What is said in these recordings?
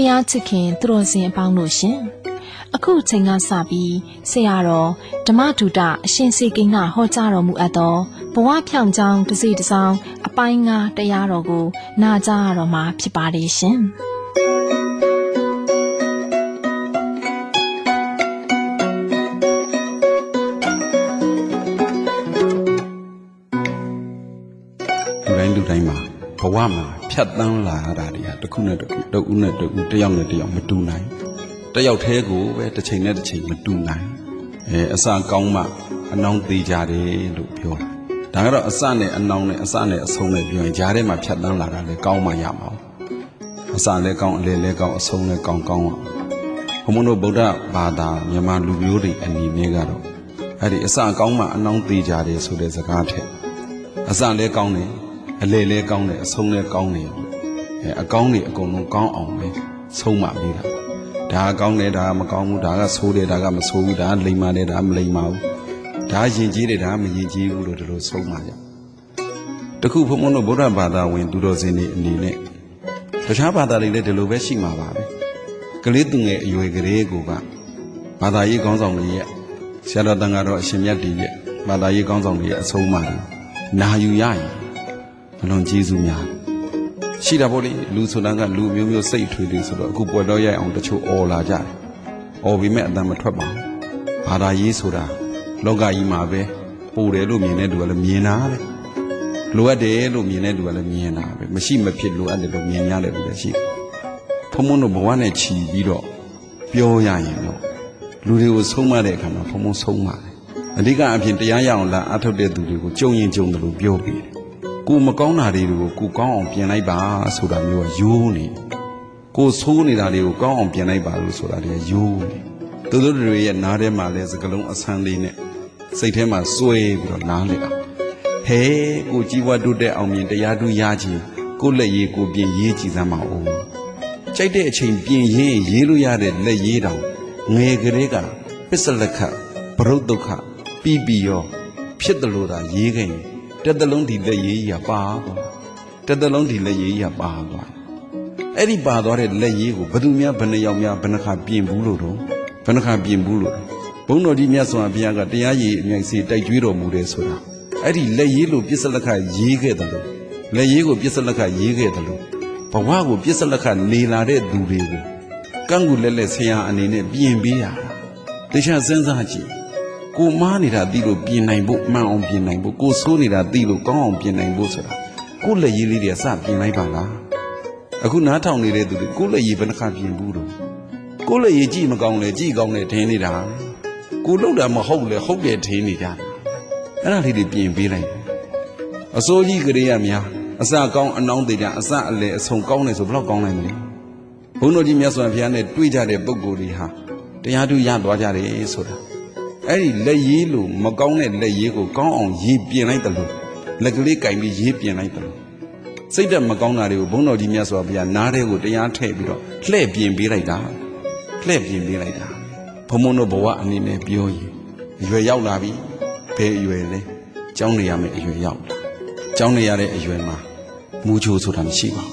တရားချစ်ခင်သူတော်စင်အပေါင်းတို့ရှင်အခုချိန်ကစပြီးဆရာတော်ဓမ္မဒုတအရှင်စေကိန်းကဟောကြားတော်မူအပ်သောဘဝဖြောင့်ကြောင်းတစ်စီတစ်စောင်းအပိုင်းငါတရားတော်ကို နာကြားရတော့မှာဖြစ်ပါတယ်ရှင်လူတိုင်းလူတိုင်းမှာဘဝမှာဖြ တ်တန်းလာရတာတွေကတစ်ခုနဲ့တစ်ခုတစ်ဦးနဲ့တစ်ဦးတစ်ယောက်နဲ့တစ်ယောက်မတူနိုင်တစ်ယောက်တည်းကိုပဲတစ်ချိန်နဲ့တစ်ချိန်မတူနိုင်အဲအစကောင်းမှအနောင်သေးကြတယ်လို့ပြောတာဒါကတော့အစနဲ့အနောင်နဲ့အစနဲ့အဆုံးနဲ့ပြောရင်ဂျားထဲမှာဖြတ်တန်းလာတာလေကောင်းမှရမှာအစလည်းကောင်းအလယ်လည်းကောင်းအဆုံးလည်းကောင်းကောင်းအောင်ဘုံဘုံတို့ဗုဒ္ဓဘာသာမြန်မာလူမျိုးတွေအနေနဲ့ကတော့အဲ့ဒီအစကောင်းမှအနောင်သေးကြတယ်ဆိုတဲ့စကားထက်အစလည်းကောင်းတယ် အလယ်လည်းကောင်းတယ်အဆုံးလည်းကောင်းတယ်အဲအကောင်းတွေအကုန်လုံးကောင်းအောင်ပဲဆုံးမပေးတာဒါကကောင်းတယ်ဒါကမကောင်းဘူးဒါကဆိုးတယ်ဒါကမဆိုးဘူးဒါကလိမ္မာတယ်ဒါကမလိမ္မာဘူးဒါကယဉ်ကျေးတယ်ဒါကမယဉ်ကျေးဘူးလို့ဒီလိုဆုံးမကြတခုဘုံဘုံတို့ဗုဒ္ဓဘာသာဝင်သူတော်စင်တွေအနေနဲ့တခြားဘာသာတွေလည်းဒီလိုပဲရှိမှာပါပဲကလေးသူငယ်အရွယ်ကလေးကိုကဘာသာရေးကောင်းဆောင်တွေရဲ့ဆရာတော်တန်ဃာတော်အရှင်မြတ်တွေရဲ့ဘာသာရေးကောင်းဆောင်တွေရဲ့အဆုံးအမတွေနာယူရရင် ဘလွန်ကျေးဇူးများရှိတာပေါ့လေလူဆိုတာကလူမျိုးမျိုးစိတ်ထွေးတွေဆိုတော့အခုပွဲတော့ရိုက်အောင်တချို့អော်လာကြတယ်။អော်ပြီးမဲ့အတန်မထွက်ပါဘူး။ဘာသာရေးဆိုတာလောကကြီးမှာပဲပိုတယ်လို့မြင်တဲ့သူကလည်းမြင်တာပဲ။လိုအပ်တယ်လို့မြင်တဲ့သူကလည်းမြင်တာပဲ။မရှိမဖြစ်လိုအပ်တယ်လို့မြင်ရတယ်လို့လည်းရှိတယ်။ဖုံဖုံတို့ဘဝနဲ့ချီပြီးတော့ပြောရရင်တော့လူတွေကိုဆုံးမတဲ့အခါမှာဖုံဖုံဆုံးပါတယ်။အဓိကအဖြစ်တရားရအောင်လာအထုတ်တဲ့သူတွေကိုကြုံရင်ကြုံတယ်လို့ပြောပြီးတယ်။ ကိုမကောင်းတာတွေကိုကိုကောင်းအောင်ပြင်လိုက်ပါဆိုတာမျိုးကယိုးနေတယ်။ကိုဆိုးနေတာတွေကိုကောင်းအောင်ပြင်လိုက်ပါလို့ဆိုတာတွေကယိုးနေတယ်။သူတို့တွေရဲ့နားထဲမှာလဲစကလုံးအဆန်းလေးနဲ့စိတ်ထဲမှာစွဲပြီးတော့နားလေအောင်။ဟဲကိုကြီးဝတ်တုတဲ့အောင်မြင်တရားတူရခြင်းကိုလက်ရည်ကိုပြင်ရေးကြည်စမ်းပါဦး။ကြိုက်တဲ့အချိန်ပြင်ရေးရေးလို့ရတဲ့လက်ရေးတောင်ငယ်ကလေးကပစ္စလက္ခဘရုတ်ဒုက္ခပြီးပြီးရောဖြစ်တယ်လို့သာရေးခဲ့ရင် တစ်သလုံးဒီလက်ရေးကြီးကပါသွားတစ်သလုံးဒီလက်ရေးကြီးကပါသွားအဲ့ဒီပါသွားတဲ့လက်ရေးကိုဘယ်သူများဘယ်နှယောက်များဘယ်နှခါပြင်ဘူးလို့တော့ဘယ်နှခါပြင်ဘူးလို့ဘုန်းတော်ကြီးမြတ်စွာဘုရားကတရားရည်အမြိုင်စီတိုက်ကြွေးတော်မူတယ်ဆိုတာအဲ့ဒီလက်ရေးလို့ပစ္စလက္ခရေးခဲ့တယ်လို့လက်ရေးကိုပစ္စလက္ခရေးခဲ့တယ်လို့ဘဝကိုပစ္စလက္ခနေလာတဲ့သူတွေကိုကန့်ကူလက်လက်ဆရာအနေနဲ့ပြင်ပေးရတာတခြားစဉ်းစားကြည့် ကိုမားနေတာသိလို့ပြင်နိုင်ဖို့မှန်အောင်ပြင်နိုင်ဖို့ကိုဆိုးနေတာသိလို့ကောင်းအောင်ပြင်နိုင်ဖို့ဆိုတာကိုလက်ရည်လေးတွေကစပြင်လိုက်ပါလားအခုနားထောင်နေတဲ့သူတွေကိုလက်ရည်ဘယ်နှခါပြင်ဘူးတော့ကိုလက်ရည်ကြည့်မကောင်းလဲကြည့်ကောင်းလဲထင်းနေတာကိုလောက်တာမဟုတ်လဲဟုတ်တယ်ထင်းနေကြအဲ့ဒါလေးတွေပြင်ပေးလိုက်အစိုးကြီးကလေးရများအစကောင်းအနှောင်းသေးကြအစအလေအဆုံကောင်းတယ်ဆိုဘယ်တော့ကောင်းနိုင်မလဲဘုန်းတော်ကြီးမြတ်စွာဘုရားနဲ့တွေ့ကြတဲ့ပုဂ္ဂိုလ်တွေဟာတရားသူရသွားကြတယ်ဆိုတာ အဲ့ဒီလက်ရေးလို့မကောင်းတဲ့လက်ရေးကိုကောင်းအောင်ရေးပြင်လိုက်တယ်လို့လက်ကလေးကင်ပြီးရေးပြင်လိုက်တယ်လို့စိတ်သက်မကောင်းတာတွေကိုဘုန်းတော်ကြီးမြတ်စွာဘုရားနားထဲကိုတရားထည့်ပြီးတော့လှည့်ပြင်ပေးလိုက်တာလှည့်ပြင်ပေးလိုက်တာဘုံဘုံတို့ဘဝအနေနဲ့ပြောရင်အရွယ်ရောက်လာပြီဘယ်အရွယ်လဲကျောင်းနေရမယ်အရွယ်ရောက်လာကျောင်းနေရတဲ့အရွယ်မှာမူချိုဆိုတာမရှိပါ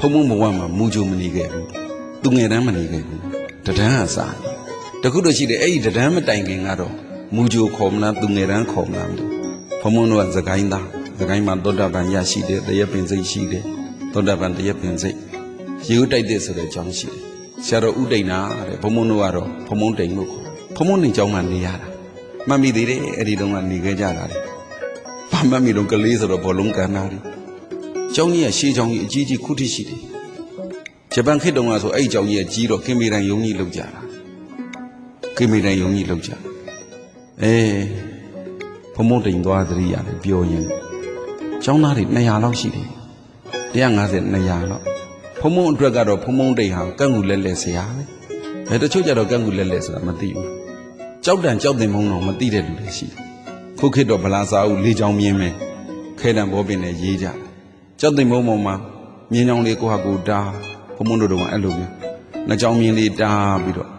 ဘူးဘုံဘုံဘဝမှာမူချိုမနေခဲ့ဘူးသူငယ်တန်းမနေခဲ့ဘူးတဒန်းအစား တခုတော့ရှိတယ်အဲ့ဒီတဒန်းမတိုင်ခင်ကတော့မူဂျိုခေါ်မလားသူငယ်တန်းခေါ်မလားမသိဘူးဘုံဘုံတို့ကသခိုင်းသားသခိုင်းမှာသောတာပန်ရရှိတယ်တရက်ပင်စိတ်ရှိတယ်သောတာပန်တရက်ပင်စိတ်ရေဦးတိုက်တဲ့ဆိုတဲ့အကြောင်းရှိတယ်ဆရာတော်ဥဒိန်နာတဲ့ဘုံဘုံတို့ကတော့ဘုံဘုံတိန်လို့ခေါ်ဘုံဘုံနေကြောင်းကနေရတာမှတ်မိသေးတယ်အဲ့ဒီတုန်းကနေခဲ့ကြတာလေဘာမှတ်မိတော့ကလေးဆိုတော့ဘောလုံးကန်တာလေကျောင်းကြီးကရှေးကျောင်းကြီးအကြီးကြီးခုထိရှိတယ်ဂျပန်ခေတ်တုန်းကဆိုအဲ့ဒီကျောင်းကြီးကကြီးတော့ခင်မေတန်ယုံကြီးလောက်ကြတာ ကိမိတိုင်ယုံကြီးလောက်ကြအေးဘုံမုံတိန်သွားသတိရတယ်ပြောရင်ကျောင်းသားတွေ200လောက်ရှိတယ်150 200လောက်ဘုံမုံအတွက်ကတော့ဘုံမုံတိန်ဟာကန့်ကူလက်လက်ဆရာပဲအဲတချို့ကြတော့ကန့်ကူလက်လက်ဆိုတာမသိဘူးကြောက်တန်ကြောက်တင်မုံတော့မသိတဲ့လူတွေရှိတယ်ခုခေတ်တော့ဗလာစာအုပ်လေးချောင်းမြင်းမယ်ခဲတံဘောပင်နဲ့ရေးကြတယ်ကြောက်တင်မုံပေါ်မှာမြင်းချောင်းလေးကိုဟာကိုတားဘုံမုံတို့တော့အဲ့လိုမျိုးနှစ်ချောင်းမြင်းလေးတားပြီးတော့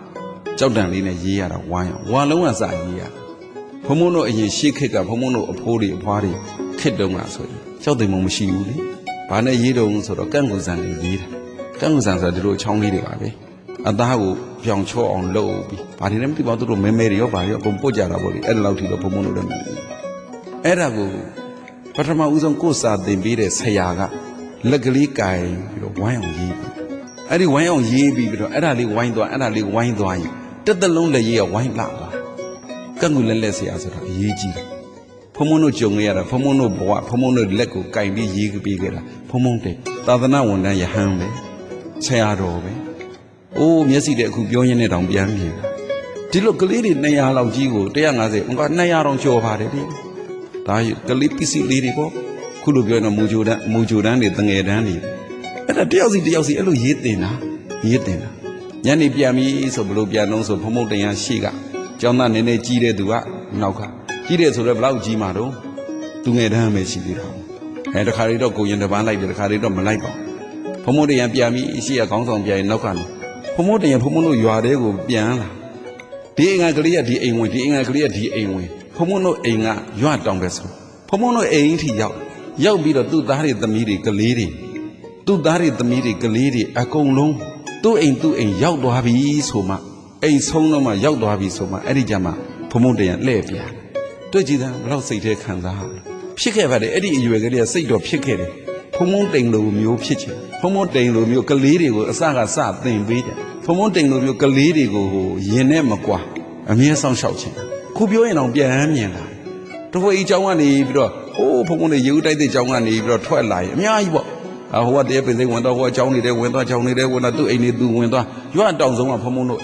ကြောက်တန်လေးနဲ့ရေးရတာဝိုင်းအောင်ဝါလုံးဝစရေးရဘုံဘုံတို့အရင်ရှေ့ခက်ကဘုံဘုံတို့အဖိုးတွေအဖွားတွေခက်တုံးကဆိုရင်ကြောက်တယ်မမရှိဘူးလေဘာနဲ့ရေးတုံးဆိုတော့ကန့်ကွန်စံလေးရေးတာကကန့်ကူဆန်ဆိုတာဒီလိုချောင်းလေးတွေပါပဲအသားကိုပြောင်ချောအောင်လုပ်ပြီးဘာတွေလဲမသိပါဘူးသူတို့မဲမဲတွေရောဘာတွေရောအကုန်ပုတ်ကြတာပေါ့လေအဲ့ဒါလောက်ထိတော့ဘုံဘုံတို့လည်းမသိဘူးအဲ့ဒါကိုပထမဦးဆုံးကိုယ်စာသင်ပေးတဲ့ဆရာကလက်ကလေးကင်ပြီးတော့ဝိုင်းအောင်ရေးပြီးအဲ့ဒီဝိုင်းအောင်ရေးပြီးပြီးတော့အဲ့ဒါလေးဝိုင်းသွားအဲ့ဒါလေးဝိုင်းသွားရင် တစ်သက်လုံးလက်ရေးကဝိုင်းလာသွားကန့်ကူလက်လက်ဆရာဆိုတာအရေးကြီးတယ်ဖုံမုံတို့ကြုံခဲ့ရတာဖုံမုံတို့ဘဝဖုံမုံတို့လက်ကိုကင်ပြီးရေးပေးခဲ့တာဖုံမုံတဲ့သာသနာဝန်ထမ်းယဟန်ပဲဆရာတော်ပဲအိုးမျက်စိတဲ့အခုပြောရင်းနဲ့တောင်ပြန်မြင်တာဒီလိုကလေးတွေ200လောက်ကြီးကို150ငါ200တောင်ကျော်ပါတယ်ဒီဒါကလေးပစ္စည်းလေးတွေပေါ့ခုလိုပြောရင်တော့မူဂျိုတန်းမူဂျိုတန်းတွေတငယ်တန်းတွေအဲ့ဒါတယောက်စီတယောက်စီအဲ့လိုရေးတင်တာရေးတင်တာ ညနေပြန်ပြီဆိုဘလို့ပြန်တော့ဆိုဖုံမုံတရားရှိကကျောင်းသားနည်းနည်းကြီးတဲ့သူကနောက်ကကြီးတယ်ဆိုတော့ဘလောက်ကြီးမှာတော့သူငယ်တန်းပဲရှိသေးတာ။အဲတခါလေးတော့ကိုရင်တစ်ပန်းလိုက်တယ်တခါလေးတော့မလိုက်ပါဘူး။ဖုံမိုးတရံပြန်ပြီးအရှိရခေါင်းဆောင်ပြန်ရင်နောက်ကနေဖုံမိုးတရံဖုံမိုးတို့ရွာတဲကိုပြန်လာ။ဒီအင်္ဂါကလေးကဒီအိမ်ဝင်ဒီအင်္ဂါကလေးကဒီအိမ်ဝင်ဖုံမိုးတို့အိမ်ကရွာတောင်ပဲဆိုဖုံမိုးတို့အိမ်ထိရောက်ရောက်ပြီးတော့သူ့သားတွေသမီးတွေကလေးတွေသူ့သားတွေသမီးတွေကလေးတွေအကုန်လုံး သူ့အိမ်သူ့အိမ်ရောက်သွားပြီဆိုမှအိမ်ဆုံးတော့မှရောက်သွားပြီဆိုမှအဲ့ဒီကြမှာဖုံမိုးတရံလှည့်ပြန်တွေ့ကြည့်တာဘယ်တော့စိတ်ထဲခံစားရလဲဖြစ်ခဲ့ပါတယ်အဲ့ဒီအရွယ်ကလေးကစိတ်တော့ဖြစ်ခဲ့တယ်ဖုံဖုံတိမ်လိုမျိုးဖြစ်ချင်ဖုံဖုံတိမ်လိုမျိုးကလေးတွေကိုအစကစသင်ပေးတယ်ဖုံဖုံတိမ်လိုမျိုးကလေးတွေကိုဟိုရင်နဲ့မကွာအမြဲဆောင်ရှောက်ချင်ခုပြောရင်တော့ပြန်မြင်လာတဝေးအကြောင်းကနေပြီးတော့ဟိုးဖုံဖုံတွေရေဦးတိုက်တဲ့အကြောင်းကနေပြီးတော့ထွက်လာရင်အများကြီးပေါ့ အဟိုကတည်းကပင်စိတ်ဝင်တော့ဟိုအကြောင်းနေတဲ့ဝင်သွားအကြောင်းနေတဲ့ဝင်တော့သူ့အိမ်နေသူဝင်သွားရွာတောင်ဆုံးကဖုံဖုံတို့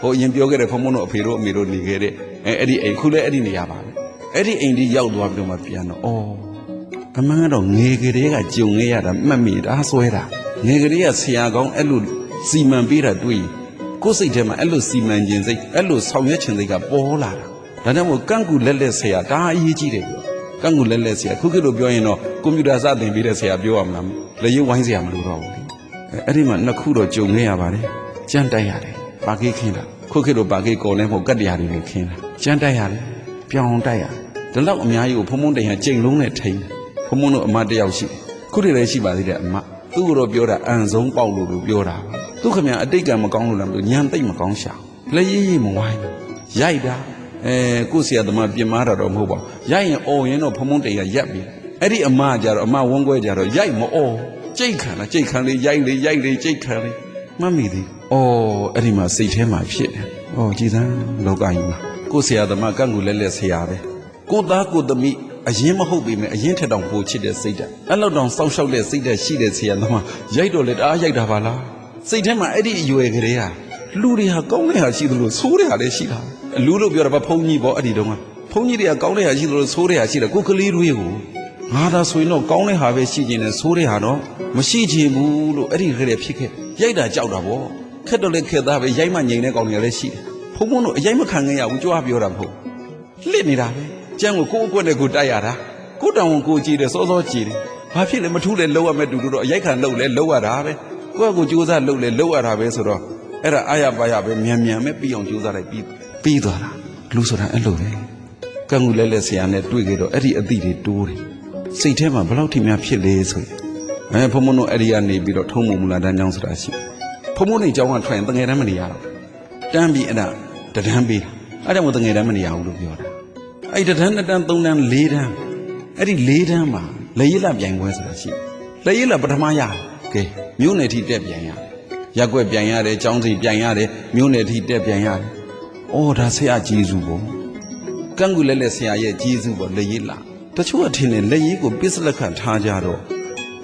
ဟိုအရင်ပြောခဲ့တဲ့ဖုံဖုံတို့အဖေတို့အမေတို့နေခဲ့တဲ့အဲအဲ့ဒီအိမ်ခုလည်းအဲ့ဒီနေရာပါပဲအဲ့ဒီအိမ်ကြီးရောက်သွားပြီးတော့မှပြန်တော့အော်အမှန်ကတော့ငယ်ကလေးကကြုံခဲ့ရတာမှတ်မိတာဆွဲတာငယ်ကလေးကဆရာကောင်းအဲ့လိုစီမံပေးတာတွေ့ရင်ကိုယ်စိတ်ထဲမှာအဲ့လိုစီမံခြင်းစိတ်အဲ့လိုဆောင်ရွက်ခြင်းစိတ်ကပေါ်လာတာဒါကြောင့်မို့ကန့်ကူလက်လက်ဆရာဒါအရေးကြီးတယ်ပြောကန့်ကူလက်လက်ဆရာခုခေတ်လိုပြောရင်တော့ကွန်ပျူတာစသင်ပေးတဲ့ဆရာပြောရမလား လက်ရုပ်ဝိုင်းဆရာမလိုတော့ဘူးလေအဲ့အဲ့ဒီမှာနှစ်ခုတော့ကြုံခဲ့ရပါတယ်ကြမ်းတိုက်ရတယ်ပါကိခင်းတာခုခေတ်လိုပါကိကော်လဲမဟုတ်ကတ်တရားတွေနဲ့ခင်းတာကြမ်းတိုက်ရတယ်ပြောင်းတိုက်ရတယ်ဒီလောက်အများကြီးကိုဖုံဖုံတန်ရကြိမ်လုံးနဲ့ထိန်းတယ်ဖုံဖုံတို့အမတစ်ယောက်ရှိတယ်ခုတည်းလည်းရှိပါသေးတယ်အမသူ့ကိုတော့ပြောတာအန်ဆုံးပေါက်လို့လို့ပြောတာသူခမရအတိတ်ကံမကောင်းလို့လားမလို့ညံတိတ်မကောင်းရှာလက်ရည်ရည်မဝိုင်းဘူးရိုက်တာအဲကိုယ့်ဆရာသမားပြင်မာတာတော့မဟုတ်ပါဘူးရိုက်ရင်အော်ရင်တော့ဖုံဖုံတန်ရရက်ပြီ အဲ့ဒီအမကြတော့အမဝန်းခွဲကြတော့ရိုက်မအော်ကြိတ်ခံလားကြိတ်ခံလေးရိုက်လေးရိုက်လေးကြိတ်ခံလေးမှတ်မိသေးအော်အဲ့ဒီမှာစိတ်ထဲမှာဖြစ်တယ်အော်ကြည်စမ်းလောကကြီးမှာကိုယ့်ဆရာသမားကန့်ကူလက်လက်ဆရာပဲကိုသားကိုသမီးအရင်မဟုတ်ပေမဲ့အရင်ထက်တောင်ပိုချစ်တဲ့စိတ်ဓာတ်အဲ့လောက်တောင်စောင့်ရှောက်တဲ့စိတ်ဓာတ်ရှိတဲ့ဆရာသမားရိုက်တော့လေတအားရိုက်တာပါလားစိတ်ထဲမှာအဲ့ဒီအရွယ်ကလေးဟာလူတွေဟာကောင်းတဲ့ဟာရှိသလိုဆိုးတဲ့ဟာလည်းရှိတာအလူလို့ပြောတာဗဖုံကြီးပေါ့အဲ့ဒီတုန်းကဖုံကြီးတွေကကောင်းတဲ့ဟာရှိသလိုဆိုးတဲ့ဟာရှိတယ်ကိုကလေးတွေကို ငါသာဆိုရင်တော့ကောင်းတဲ့ဟာပဲရှိခြင်းနဲ့ဆိုးတဲ့ဟာတော့မရှိချင်ဘူးလို့အဲ့ဒီကလေးဖြစ်ခဲ့ရိုက်တာကြောက်တာပေါ့ခက်တော့လေခက်သားပဲရိုက်မှငြိမ်တဲ့ကောင်တွေလည်းရှိတယ်ဖုံဖုံတို့အရိုက်မခံခဲ့ရဘူးကြွားပြောတာမဟုတ်လစ်နေတာပဲကျန်ကိုကိုယ့်အကွက်နဲ့ကိုယ်တိုက်ရတာကိုယ်တောင်ကိုကိုယ်ကြည့်တယ်စောစောကြည့်တယ်ဘာဖြစ်လဲမထူးလဲလောက်ရမဲ့တူတူတော့အရိုက်ခံလောက်လဲလောက်ရတာပဲကိုယ့်အကိုကြိုးစားလောက်လဲလောက်ရတာပဲဆိုတော့အဲ့ဒါအာရပါရပဲမြန်မြန်ပဲပြီးအောင်ကြိုးစားလိုက်ပြီးပြီးသွားတာလူဆိုတာအဲ့လိုပဲကံကူလဲလဲဆရာနဲ့တွေ့ကြတော့အဲ့ဒီအသည့်တွေတိုးတယ် စိတ်ထဲမှာဘယ်လောက်ထိများဖြစ်လဲဆိုရင်အဲဖုံမုံတို့အဲ့ဒီကနေပြီးတော့ထုံးမမူလာတန်းကြောင်းဆိုတာရှိဖုံမုံနေကြောင်းကထွက်ရင်တငယ်တမ်းမနေရတော့တန်းပြီးအဲ့ဒါတဒန်းပေးအဲ့ဒါမို့တငယ်တမ်းမနေရဘူးလို့ပြောတာအဲ့ဒီတစ်တန်းနှစ်တန်းသုံးတန်းလေးတန်းအဲ့ဒီလေးတန်းမှာလက်ရည်လပြိုင်ပွဲဆိုတာရှိတယ်လက်ရည်လပထမရတယ်ကဲမြို့နယ်ထိတက်ပြိုင်ရတယ်ရက်ွက်ပြိုင်ရတယ်ចောင်းစီပြိုင်ရတယ်မြို့နယ်ထိတက်ပြိုင်ရတယ်အော်ဒါဆရာကြီးစုပေါ့ကန့်ကူလက်လက်ဆရာရဲ့ကြီးစုပေါ့လက်ရည်လ တချို့ကထင်တယ်လက်ရည်ကိုပစ္စလက်ခံထားကြတော့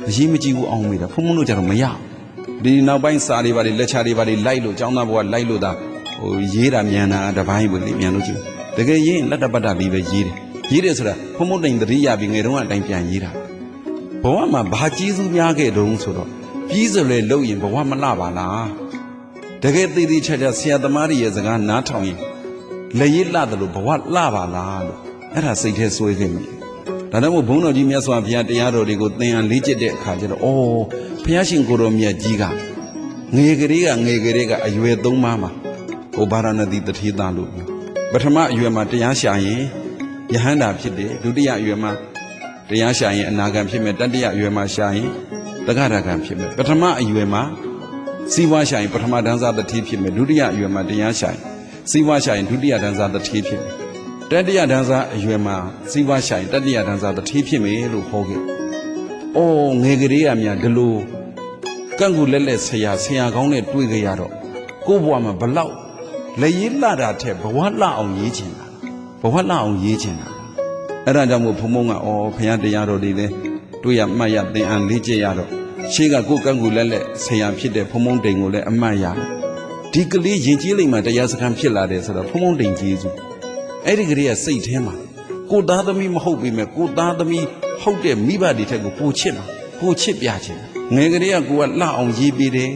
အရေးမကြီးဘူးအောင်မေးတာဖုံဖုံတို့ကြတော့မရဘူးဒီနောက်ပိုင်းစာတွေပါလေလက်ချတွေပါလေလိုက်လို့ចောင်းသားဘဝလိုက်လို့ဒါဟိုရေးတာမြန်တာတစ်ပိုင်းပဲလေမြန်လို့ကြည့်တကယ်ရေးရင်လက်တပတ်တာလေးပဲရေးတယ်ရေးတယ်ဆိုတာဖုံဖုံတိန်သတိရပြီးငယ်တုန်းကအတိုင်းပြန်ရေးတာဘဝမှာဘာကြီးစုများခဲ့တုံးဆိုတော့ပြီးစလေလို့ရင်ဘဝမလှပါလားတကယ်သေးသေးချာချာဆရာသမားတွေရဲ့စကားနားထောင်ရင်လက်ရည်လှတယ်လို့ဘဝလှပါလားလို့အဲ့ဒါစိတ်ထဲဆွေးခဲ့မိ ဒါတော့မို့ဘုန်းတော်ကြီးမြတ်စွာဘုရားတရားတော်တွေကိုသင်ရလေ့ကျက်တဲ့အခါကျတော့ဩဘုရားရှင်ကိုယ်တော်မြတ်ကြီးကငယ်ကလေးကငယ်ကလေးကအရွယ်သုံးပါးမှာဟိုဗာရဏသီတထေသားလို့ပြောပထမအရွယ်မှာတရားရှာရင်ယဟန္တာဖြစ်တယ်ဒုတိယအရွယ်မှာတရားရှာရင်အနာဂံဖြစ်မယ်တတိယအရွယ်မှာရှာရင်တက္ကရာဂံဖြစ်မယ်ပထမအရွယ်မှာစီဝါရှာရင်ပထမတန်းစားတတိဖြစ်မယ်ဒုတိယအရွယ်မှာတရားရှာရင်စီဝါရှာရင်ဒုတိယတန်းစားတတိဖြစ်မယ် တတိယတန်းစားအရွယ်မှာစီဝါရှာရင်တတိယတန်းစားတတိဖြစ်မယ်လို့ဟောခဲ့။အော်ငယ်ကလေးကများဒီလိုကန့်ကူလက်လက်ဆရာဆရာကောင်းနဲ့တွေ့ကြရတော့ကိုယ့်ဘဝမှာဘလောက်လက်ရည်လှတာထက်ဘဝလှအောင်ရေးချင်တာဘဝလှအောင်ရေးချင်တာအဲ့ဒါကြောင့်မို့ဘုံဘုံကအော်ဖခင်တရားတော်တွေလဲတွေ့ရမှတ်ရသင်အန်လေးကျရတော့ရှေးကကိုယ့်ကန့်ကူလက်လက်ဆရာဖြစ်တဲ့ဘုံဘုံတိန်ကိုလည်းအမှတ်ရတယ်ဒီကလေးယဉ်ကျေးလိမ့်မှာတရားစခန်းဖြစ်လာတယ်ဆိုတော့ဘုံဘုံတိန်ကျေးဇူး အဲ့ဒီကလေးကစိတ်ထဲမှာကိုယ်သားသမီးမဟုတ်ပေမဲ့ကိုယ်သားသမီးဟုတ်တဲ့မိဘတွေထက်ကိုပိုချစ်မှာကိုချစ်ပြချင်တယ်ငယ်ကလေးကကိုကလှအောင်ရေးပေးတယ်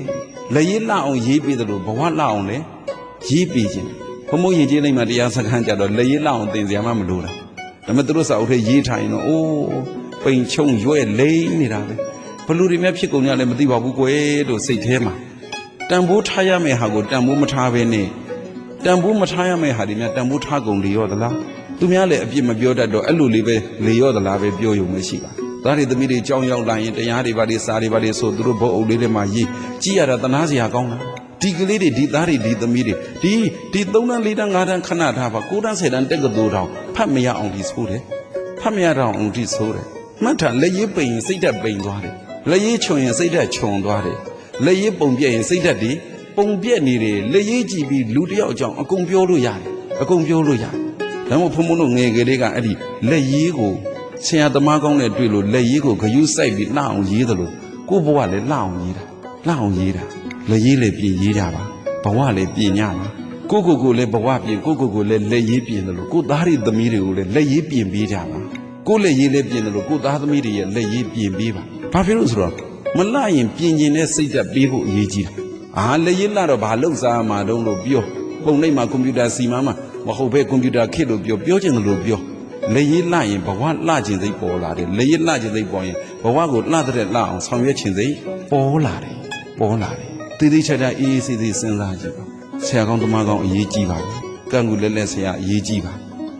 လက်ရည်လှအောင်ရေးပေးတယ်လို့ဘဝလှအောင်လည်းရေးပေးခြင်းဘုံဘုံယဉ်ကျေးလိမ့်မှာတရားစခန်းကြတော့လက်ရည်လှအောင်သင်စရာမှမလိုတာဒါပေမဲ့သူတို့စာအုပ်ထဲရေးထားရင်တော့အိုးပိန်ချုံရွဲ့လိမ့်နေတာပဲဘလူတွေများဖြစ်ကုန်ကြလည်းမသိပါဘူးကွယ်လို့စိတ်ထဲမှာတန်ဖိုးထားရမယ့်ဟာကိုတန်ဖိုးမထားဘဲနဲ့ တန်ဖိုးမထားရမယ့်ဟာတွေများတန်ဖိုးထားကုန်လေရောသလားသူများလည်းအပြစ်မပြောတတ်တော့အဲ့လိုလေးပဲလေရောသလားပဲပြောရုံပဲရှိပါသားတွေသမီးတွေကြောင်းရောက်လာရင်တရားတွေဘာတွေစာတွေဘာတွေဆိုသူတို့ဘုတ်အုပ်လေးတွေမှာရေးကြည့်ရတာတနာစရာကောင်းတာဒီကလေးတွေဒီသားတွေဒီသမီးတွေဒီဒီ3တန်း4တန်း5တန်းခဏထားပါ9တန်း10တန်းတက်ကတိုးတောင်ဖတ်မရအောင်ဒီဆိုးတယ်ဖတ်မရတော့အောင်ဒီဆိုးတယ်မှတ်ထားလက်ရေးပိန်ရင်စိတ်ဓာတ်ပိန်သွားတယ်လက်ရေးခြုံရင်စိတ်ဓာတ်ခြုံသွားတယ်လက်ရေးပုံပြက်ရင်စိတ်ဓာတ်ဒီ ပုံပြက်နေတယ်လက်ရေးကြည့်ပြီးလူတစ်ယောက်အကြောင်းအကုန်ပြောလို့ရတယ်အကုန်ပြောလို့ရတယ်ဒါမှမဟုတ်ဖုံဖုံတို့ငယ်ကလေးကအဲ့ဒီလက်ရေးကိုဆရာသမားကောင်းနဲ့တွေ့လို့လက်ရေးကိုဂယုစိုက်ပြီးလှအောင်ရေးတယ်လို့ကိုယ့်ဘဝလည်းလှအောင်ရေးတာလှအောင်ရေးတာလက်ရေးလည်းပြင်ရေးကြပါဘဝလည်းပြင်ညပါကိုကိုကိုလည်းဘဝပြင်ကိုကိုကိုလည်းလက်ရေးပြင်တယ်လို့ကိုသားရီသမီးတွေကိုလည်းလက်ရေးပြင်ပေးကြပါကိုလက်ရေးလည်းပြင်တယ်လို့ကိုသားသမီးတွေရဲ့လက်ရေးပြင်ပေးပါဘာဖြစ်လို့ဆိုတော့မလှရင်ပြင်ကျင်တဲ့စိတ်ဓာတ်ပေးဖို့အရေးကြီးတာ အာလက်ရေးလှတော့ဘာလှုပ်စားမှာတုံးလို့ပြောပုံနှိပ်မှာကွန်ပျူတာစီမံမှာမဟုတ်ပဲကွန်ပျူတာခေတ်လို့ပြောပြောချင်တယ်လို့ပြောလက်ရည်လှရင်ဘဝလှခြင်းစိတ်ပေါ်လာတယ်လက်ရည်လှခြင်းစိတ်ပေါ်ရင်ဘဝကိုလှတဲ့လှအောင်ဆောင်ရွက်ခြင်းစိတ်ပေါ်လာတယ်ပေါ်လာတယ်တည်တည်ချာချာအေးအေးဆေးဆေးစဉ်းစားကြည့်ပါဆရာကောင်းတမကောင်းအရေးကြီးပါဘူးကန့်ကူလက်လက်ဆရာအရေးကြီးပါ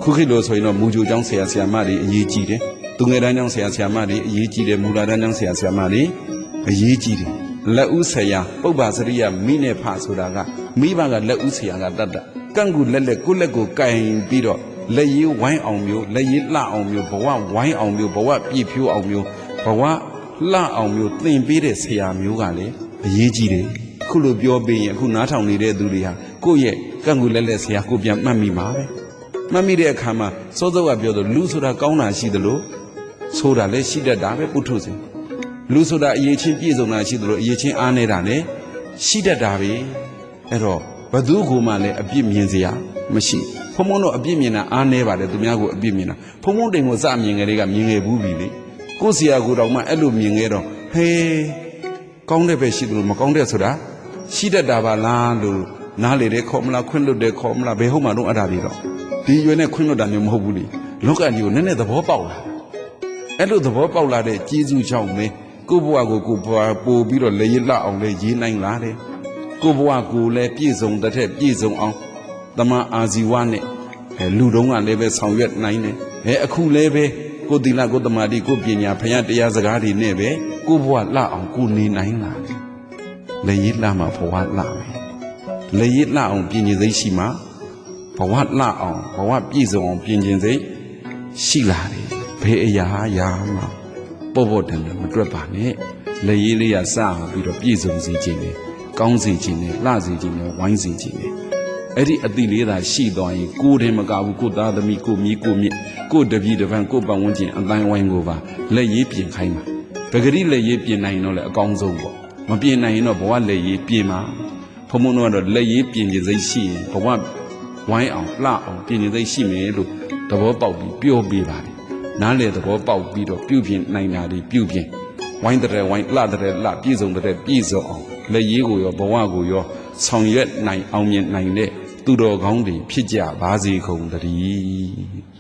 ခုခေတ်လို့ဆိုရင်တော့မူဂျိုကျောင်းဆရာဆရာမတွေအရေးကြီးတယ်သူငယ်တန်းကျောင်းဆရာဆရာမတွေအရေးကြီးတယ်မူလာတန်းကျောင်းဆရာဆရာမတွေအရေးကြီးတယ် လက်ဦးဆရာပုပ္ပါစရိယမိနဲ့ဖဆိုတာကမိဘကလက်ဦးဆရာကတတ်တာကန့်ကူလက်လက်ကိုလက်ကိုကင်ပြီးတော့လက်ရည်ဝိုင်းအောင်မျိုးလက်ရည်လှအောင်မျိုးဘဝဝိုင်းအောင်မျိုးဘဝပြည့်ဖြိုးအောင်မျိုးဘဝလှအောင်မျိုးသင်ပေးတဲ့ဆရာမျိုးကလည်းအရေးကြီးတယ်ခုလိုပြောပေးရင်အခုနားထောင်နေတဲ့သူတွေဟာကိုယ့်ရဲ့ကန့်ကူလက်လက်ဆရာကိုပြန်မှတ်မိမှာပဲမှတ်မိတဲ့အခါမှာစောစောကပြောတော့လူဆိုတာကောင်းတာရှိသလိုဆိုတာလည်းရှိတတ်တာပဲပုထုဇဉ် လူဆိုတာအရေးချင်းပြည့်စုံတာရှိသလိုအရေးချင်းအားနေတာလည်းရှိတတ်တာပဲအဲ့တော့ဘသူကမှလည်းအပြစ်မြင်စရာမရှိဖုံဖုံတော့အပြစ်မြင်တာအားနေပါတယ်သူများကိုအပြစ်မြင်တာဖုံဖုံတိမ်ကိုစမြင်ကြတဲ့ကမြင်ခဲ့ဘူးပြီလေကိုယ့်ဆရာကိုယ်တော်မှအဲ့လိုမြင်ခဲ့တော့ဟေးကောင်းတဲ့ပဲရှိတယ်လို့မကောင်းတဲ့ဆိုတာရှိတတ်တာပါလားလို့နားလေတဲ့ခေါ်မလားခွင့်လွတ်တဲ့ခေါ်မလားဘယ်ဟုတ်မှတော့အဲ့ဒါတွေတော့ဒီရွယ်နဲ့ခွင့်လွတ်တာမျိုးမဟုတ်ဘူးလေလောကကြီးကိုနည်းနည်းသဘောပေါက်လာအဲ့လိုသဘောပေါက်လာတဲ့ကျေးဇူးကြောင့်ပဲ ကိုယ့်ဘဝကိုကိုယ်ပို့ပြီးတော့လေရလှအောင်လေရေးနိုင်လာတယ်ကိုယ့်ဘဝကိုလည်းပြည့်စုံတဲ့ထက်ပြည့်စုံအောင်တမန်အာဇီဝနဲ့အဲလူတုံးကလည်းပဲဆောင်ရွက်နိုင်တယ်အဲအခုလည်းပဲကိုသီလကိုတမာတိကိုပညာဖယားတရားစကားတွေနဲ့ပဲကိုဘဝလှအောင်ကိုနေနိုင်လာတယ်လေရည်လှမှာဘဝလှမယ်လေရည်လှအောင်ပြင်ကျင်စိတ်ရှိမှဘဝလှအောင်ဘဝပြည့်စုံအောင်ပြင်ကျင်စိတ်ရှိလာတယ်ဘယ်အရာရာမှ ပေါ့ပေါ့တန်တန်မတွက်ပါနဲ့လေရည်လေးရစအောင်ပြီးတော့ပြည့်စုံစေခြင်းနဲ့ကောင်းစေခြင်းနဲ့လှစေခြင်းနဲ့ဝိုင်းစေခြင်းနဲ့အဲ့ဒီအတိလေးသာရှိသွားရင်ကိုယ်တည်းမကဘူးကိုသားသမီးကိုမြီးကိုမြစ်ကိုတပည့်တပန်းကိုပတ်ဝန်းကျင်အတိုင်းဝိုင်းကိုပါလက်ရေးပြင်ခိုင်းပါပဂရိလက်ရေးပြင်နိုင်တော့လေအကောင်းဆုံးပေါ့မပြင်နိုင်ရင်တော့ဘဝလက်ရေးပြင်ပါဖုံဖုံတော့ကတော့လက်ရေးပြင်ခြင်းစိတ်ရှိရင်ဘဝဝိုင်းအောင်လှအောင်ပြင်ခြင်းစိတ်ရှိမယ်လို့သဘောပေါက်ပြီးပြောပြပါတယ် နားလေသဘောပေါက်ပြီးတော့ပြုပြင်နိုင်တာဒီပြုပြင်ဝိုင်းတဲ့ဝိုင်းလှတဲ့လှပြည့်စုံတဲ့ပြည့်စုံအောင်လက်ရေးကိုရောဘဝကိုရောဆောင်ရွက်နိုင်အောင်မြင်နိုင်တဲ့သူတော်ကောင်းတွေဖြစ်ကြပါစေကုန်သတည်း